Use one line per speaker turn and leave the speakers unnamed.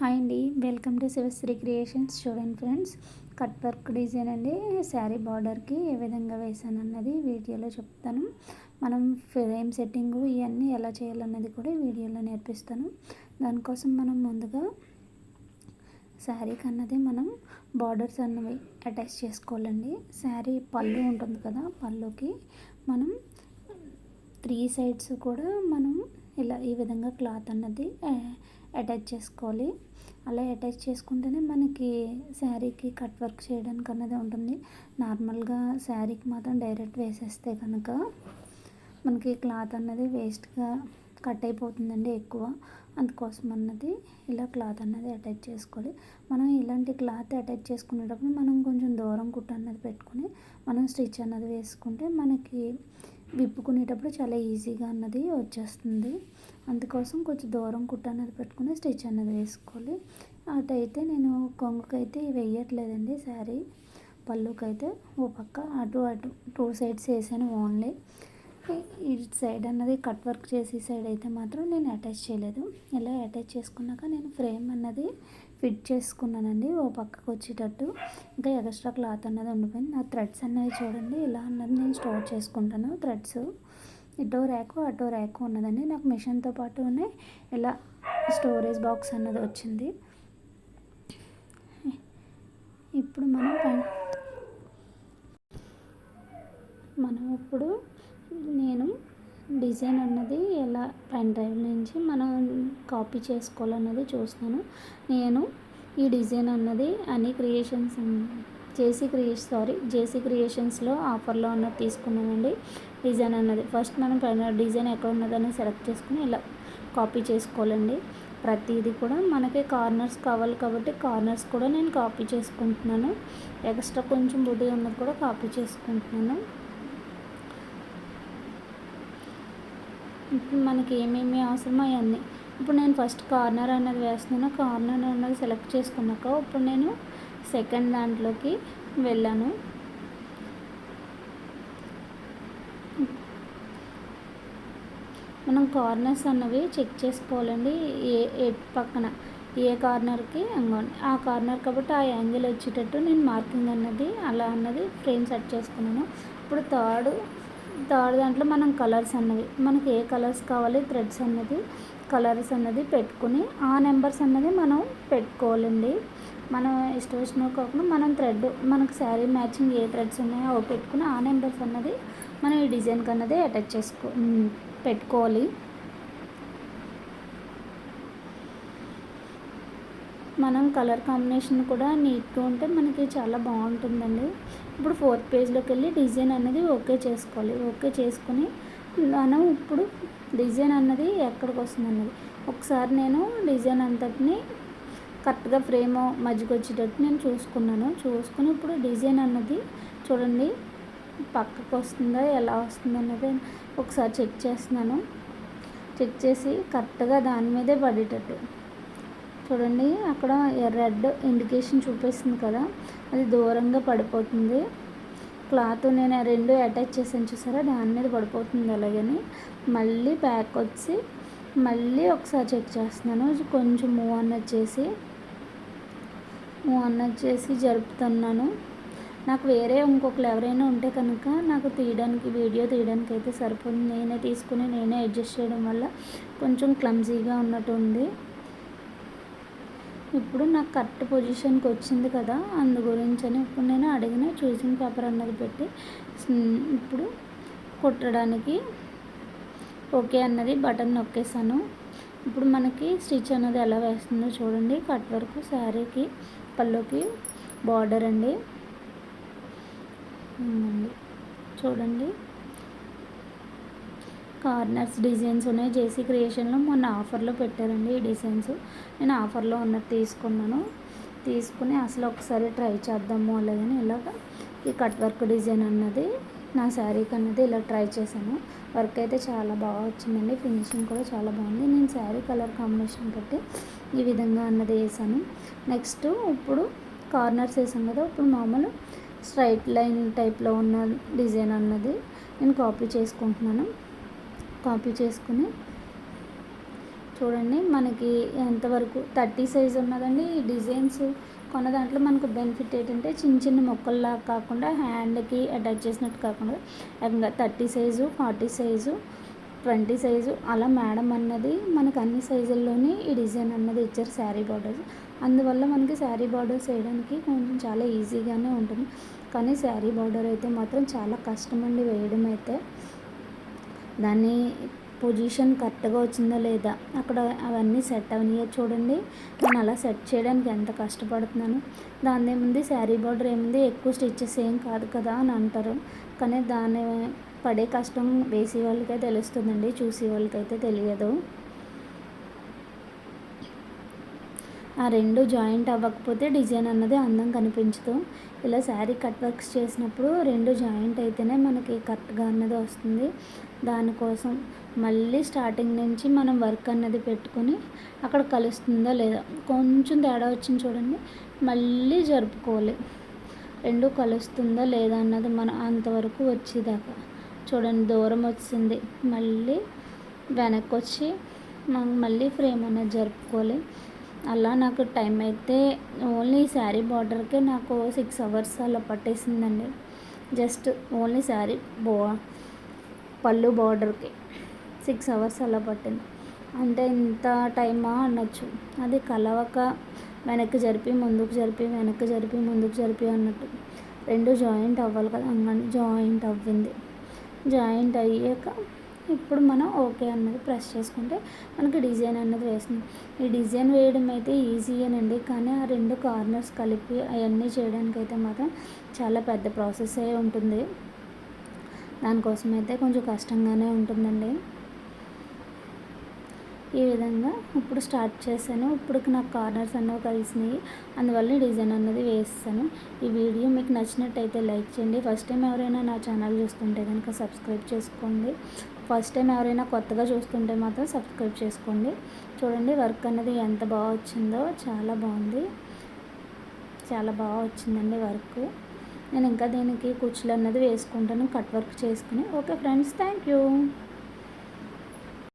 Hi అండి. Welcome to Shivashri creations. చూడండి friends cut work design అండి. శారీ బార్డర్కి ఏ విధంగా వేసాను అన్నది వీడియోలో చెప్తాను. మనం ఫ్రేమ్ సెట్టింగ్ ఇవన్నీ ఎలా చేయాలన్నది కూడా వీడియోలో నేర్పిస్తాను. దానికోసం మనం ముందుగా శారీకి అన్నది మనం బార్డర్స్ అన్నవి అటాచ్ చేసుకోవాలండి. శారీ పళ్ళు ఉంటుంది కదా పళ్ళుకి మనం త్రీ సైడ్స్ కూడా మనం ఇలా ఈ విధంగా క్లాత్ అన్నది అటాచ్ చేసుకోవాలి. అలా అటాచ్ చేసుకుంటేనే మనకి శారీకి కట్ వర్క్ చేయడానికి అన్నది ఉంటుంది. నార్మల్గా శారీకి మాత్రం డైరెక్ట్ వేసేస్తే కనుక మనకి క్లాత్ అన్నది వేస్ట్గా కట్ అయిపోతుందండి ఎక్కువ. అందుకోసం అన్నది ఇలా క్లాత్ అన్నది అటాచ్ చేసుకోవాలి. మనం ఇలాంటి క్లాత్ అటాచ్ చేసుకునేటప్పుడు మనం కొంచెం దూరం కుట్ట అన్నది పెట్టుకుని మనం స్టిచ్ అన్నది వేసుకుంటే మనకి విప్పుకునేటప్పుడు చాలా ఈజీగా అన్నది వచ్చేస్తుంది. అందుకోసం కొంచెం దూరం కుట్ట అన్నది పెట్టుకుని స్టిచ్ అన్నది వేసుకోవాలి. అటైతే నేను కొంగుకైతే వేయట్లేదండి శారీ. పళ్ళుకైతే ఓ పక్క అటు అటు టూ సైడ్స్ వేసాను ఓన్లీ. ఈ సైడ్ అన్నది కట్ వర్క్ చేసే సైడ్ అయితే మాత్రం నేను అటాచ్ చేయలేదు. ఇలా అటాచ్ చేసుకున్నాక నేను ఫ్రేమ్ అన్నది ఫిట్ చేసుకున్నానండి. ఓ పక్కకు వచ్చేటట్టు. ఇంకా ఎక్స్ట్రా క్లాత్ అన్నది ఉండిపోయింది. నా థ్రెడ్స్ అన్నవి చూడండి. ఇలా అన్నది నేను స్టోర్ చేసుకుంటాను. థ్రెడ్స్. ఇటో ర్యాకు అటో ర్యాకు ఉన్నదండి నాకు మిషన్తో పాటునే ఇలా స్టోరేజ్ బాక్స్ అన్నది వచ్చింది. ఇప్పుడు మనం మనం ఇప్పుడు నేను డిజైన్ అన్నది ఎలా పెన్ డ్రైవ్ నుంచి మనం కాపీ చేసుకోవాలన్నది చూస్తాను నేను ఈ డిజైన్ అన్నది అని creations J C creation sorry J C క్రియేషన్స్లో ఆఫర్లో ఉన్నది తీసుకున్నానండి. డిజైన్ అన్నది ఫస్ట్ మనం డిజైన్ ఎక్కడ ఉన్నదని సెలెక్ట్ చేసుకుని ఇలా కాపీ చేసుకోవాలండి. ప్రతిదీ కూడా మనకి కార్నర్స్ కావాలి కాబట్టి కార్నర్స్ కూడా నేను కాపీ చేసుకుంటున్నాను. ఎక్స్ట్రా కొంచెం బుద్ధి ఉన్నది కూడా కాపీ చేసుకుంటున్నాను. ఇప్పుడు మనకి ఏమేమి అవసరమో అవన్నీ. ఇప్పుడు నేను ఫస్ట్ కార్నర్ అన్నది వేస్తున్నాను. కార్నర్ అన్నది సెలెక్ట్ చేసుకున్నాక ఇప్పుడు నేను సెకండ్ దాంట్లోకి వెళ్ళాను. మనం కార్నర్స్ అన్నవి చెక్ చేసుకోవాలండి. ఏ ఏ పక్కన ఏ కార్నర్కి అంగోండి ఆ కార్నర్ కాబట్టి ఆ యాంగిల్ వచ్చేటట్టు నేను మార్కింగ్ అన్నది అలా అన్నది ఫ్రేమ్ సెట్ చేసుకున్నాను. ఇప్పుడు థర్డ్ థర్డ్ దాంట్లో మనం కలర్స్ అన్నది మనకి ఏ కలర్స్ కావాలి థ్రెడ్స్ అన్నది కలర్స్ అన్నది పెట్టుకుని ఆ నెంబర్స్ అన్నది మనం పెట్టుకోవాలండి. మనం ఇష్టం వచ్చినవి కాకుండా మనం థ్రెడ్ మనకు శారీ మ్యాచింగ్ ఏ థ్రెడ్స్ ఉన్నాయో అవి పెట్టుకుని ఆ నెంబర్స్ అన్నది మనం ఈ డిజైన్కి అన్నది అటాచ్ చేసుకో పెట్టుకోవాలి. మనం కలర్ కాంబినేషన్ కూడా నీట్గా ఉంటే మనకి చాలా బాగుంటుందండి. ఇప్పుడు ఫోర్త్ పేజ్లోకి వెళ్ళి డిజైన్ అనేది ఓకే చేసుకోవాలి. ఓకే చేసుకుని మనం ఇప్పుడు డిజైన్ అన్నది ఎక్కడికి వస్తుంది అన్నది ఒకసారి నేను డిజైన్ అంతటిని కరెక్ట్గా ఫ్రేమ్ మధ్యకి వచ్చేటట్టు నేను చూసుకున్నాను. చూసుకుని ఇప్పుడు డిజైన్ అన్నది చూడండి పక్కకు వస్తుందా ఎలా వస్తుంది అన్నది ఒకసారి చెక్ చేస్తున్నాను. చెక్ చేసి కరెక్ట్గా దాని మీదే పడేటట్టు. చూడండి అక్కడ రెడ్ ఇండికేషన్ చూపిస్తుంది కదా అది దూరంగా పడిపోతుంది. క్లాత్ నేను రెండు అటాచ్ చేసాను చూసారా దాని మీద పడిపోతుంది అలాగని. మళ్ళీ బ్యాక్ వచ్చి మళ్ళీ ఒకసారి చెక్ చేస్తున్నాను కొంచెం మూవ్ అన్నది చేసి మూవ్ అన్నది చేసి జరుపుతున్నాను. నాకు వేరే ఇంకొకరు ఎవరైనా ఉంటే కనుక నాకు తీయడానికి వీడియో తీయడానికి అయితే సరిపోతుంది. నేనే తీసుకుని నేనే అడ్జస్ట్ చేయడం వల్ల కొంచెం క్లమ్జీగా ఉన్నట్టు ఉంది. ఇప్పుడు నాకు కరెక్ట్ పొజిషన్కి వచ్చింది కదా అందు గురించి అని ఇప్పుడు నేను అడిగిన చూసింగ్ పేపర్ అన్నది పెట్టి ఇప్పుడు కుట్టడానికి ఓకే అన్నది బటన్ నొక్కేసాను ఇప్పుడు మనకి స్టిచ్ అన్నది ఎలా వేస్తుందో చూడండి. కట్ వరకు శారీకి పళ్ళుకి బార్డర్ అండి. చూడండి. కార్నర్స్ డిజైన్స్ ఉన్నాయి. జేసీ క్రియేషన్లో మొన్న ఆఫర్లో పెట్టారండి ఈ డిజైన్స్. నేను ఆఫర్లో ఉన్నది తీసుకున్నాను. తీసుకుని అసలు ఒకసారి ట్రై చేద్దాము అలాగని ఇలాగ ఈ కట్ వర్క్ డిజైన్ అన్నది నా శారీకి అన్నది ఇలా ట్రై చేశాను. వర్క్ అయితే చాలా బాగా వచ్చిందండి. ఫినిషింగ్ కూడా చాలా బాగుంది. నేను శారీ కలర్ కాంబినేషన్ పెట్టి ఈ విధంగా అన్నది వేసాను నెక్స్ట్ ఇప్పుడు కార్నర్స్ వేసాం కదా ఇప్పుడు మామూలు స్ట్రైట్ లైన్ టైప్లో ఉన్న డిజైన్ అన్నది నేను కాపీ చేసుకుంటున్నాను. కాపీ చేసుకుని చూడండి మనకి ఎంతవరకు థర్టీ సైజ్ ఉన్నదండి ఈ డిజైన్స్. కొన్న దాంట్లో మనకు బెనిఫిట్ ఏంటంటే చిన్న చిన్న మొక్కల్లా కాకుండా హ్యాండ్కి అటాచ్ చేసినట్టు కాకుండా ఇంకా thirty size forty size twenty size అలా మేడం అన్నది మనకు అన్ని సైజుల్లోనే ఈ డిజైన్ అన్నది ఇచ్చారు శారీ బార్డర్స్. అందువల్ల మనకి శారీ బార్డర్స్ వేయడానికి కొంచెం చాలా ఈజీగానే ఉంటుంది. కానీ శారీ బార్డర్ అయితే మాత్రం చాలా కష్టం అండి వేయడం అయితే. దాన్ని పొజిషన్ కరెక్ట్గా వచ్చిందా లేదా అక్కడ అవన్నీ సెట్ అవనియో చూడండి. నేను అలా సెట్ చేయడానికి ఎంత కష్టపడుతున్నాను. దాని ఏముంది శారీ బార్డర్ ఏముంది? ఎక్కువ స్టిచ్చెస్ ఏం కాదు కదా అని అంటారు. కానీ దాని పడే కష్టం వేసే వాళ్ళకే తెలుస్తుందండి. చూసే వాళ్ళకైతే తెలియదు. ఆ రెండు జాయింట్ అవ్వకపోతే డిజైన్ అన్నది అందం కనిపించదు. ఇలా శారీ కట్ వర్క్స్ చేసినప్పుడు రెండు జాయింట్ అయితేనే మనకి కరెక్ట్గా అన్నది వస్తుంది. దానికోసం మళ్ళీ స్టార్టింగ్ నుంచి మనం వర్క్ అన్నది పెట్టుకొని అక్కడ కలుస్తుందో లేదా కొంచెం తేడా వచ్చింది చూడండి. మళ్ళీ జరుపుకోవాలి. రెండు కలుస్తుందా లేదా అన్నది మనం అంతవరకు వచ్చేదాకా. చూడండి దూరం వచ్చింది. మళ్ళీ వెనక్కి వచ్చి మనం మళ్ళీ ఫ్రేమ్ అనేది జరుపుకోవాలి. అలా నాకు టైం అయితే ఓన్లీ శారీ బార్డర్కే నాకు సిక్స్ అవర్స్ అలా పట్టేసిందండి. జస్ట్ ఓన్లీ శారీ బో పళ్ళు బార్డర్కి సిక్స్ అవర్స్ అలా పట్టింది. అంటే ఇంత టైమా అనొచ్చు. అది కలవక వెనక్కి జరిపి ముందుకు జరిపి వెనక్కి జరిపి ముందుకు జరిపి అన్నట్టు. రెండు జాయింట్ అవ్వాలి కదా జాయింట్ అవ్వింది. జాయింట్ అయ్యాక ఇప్పుడు మనం ఓకే అన్నది ప్రెస్ చేసుకుంటే మనకి డిజైన్ అన్నది వేస్తుంది. ఈ డిజైన్ వేయడం అయితే ఈజీయేనండి కానీ ఆ రెండు కార్నర్స్ కలిపి అవన్నీ చేయడానికి అయితే మాత్రం చాలా పెద్ద ప్రాసెస్ అయి ఉంటుంది. దానికోసం అయితే కొంచెం కష్టంగానే ఉంటుందండి. ఈ విధంగా ఇప్పుడు స్టార్ట్ చేశాను. ఇప్పుడు నాకు కార్నర్స్ అన్నవి కలిసినాయి. అందువల్ల డిజైన్ అన్నది వేస్తాను. ఈ వీడియో మీకు నచ్చినట్టయితే లైక్ చేయండి. ఫస్ట్ టైం ఎవరైనా నా ఛానల్ చూస్తుంటే కనుక సబ్స్క్రైబ్ చేసుకోండి. ఫస్ట్ టైం ఎవరైనా కొత్తగా చూస్తుంటే మాత్రం సబ్స్క్రైబ్ చేసుకోండి. చూడండి వర్క్ అనేది ఎంత బాగా వచ్చిందో. చాలా బాగుంది. చాలా బాగా వచ్చిందండి వర్క్. నేను ఇంకా దీనికి కుచ్చులు అన్నది వేసుకుంటాను కట్ వర్క్ చేసుకుని. Okay friends thank you.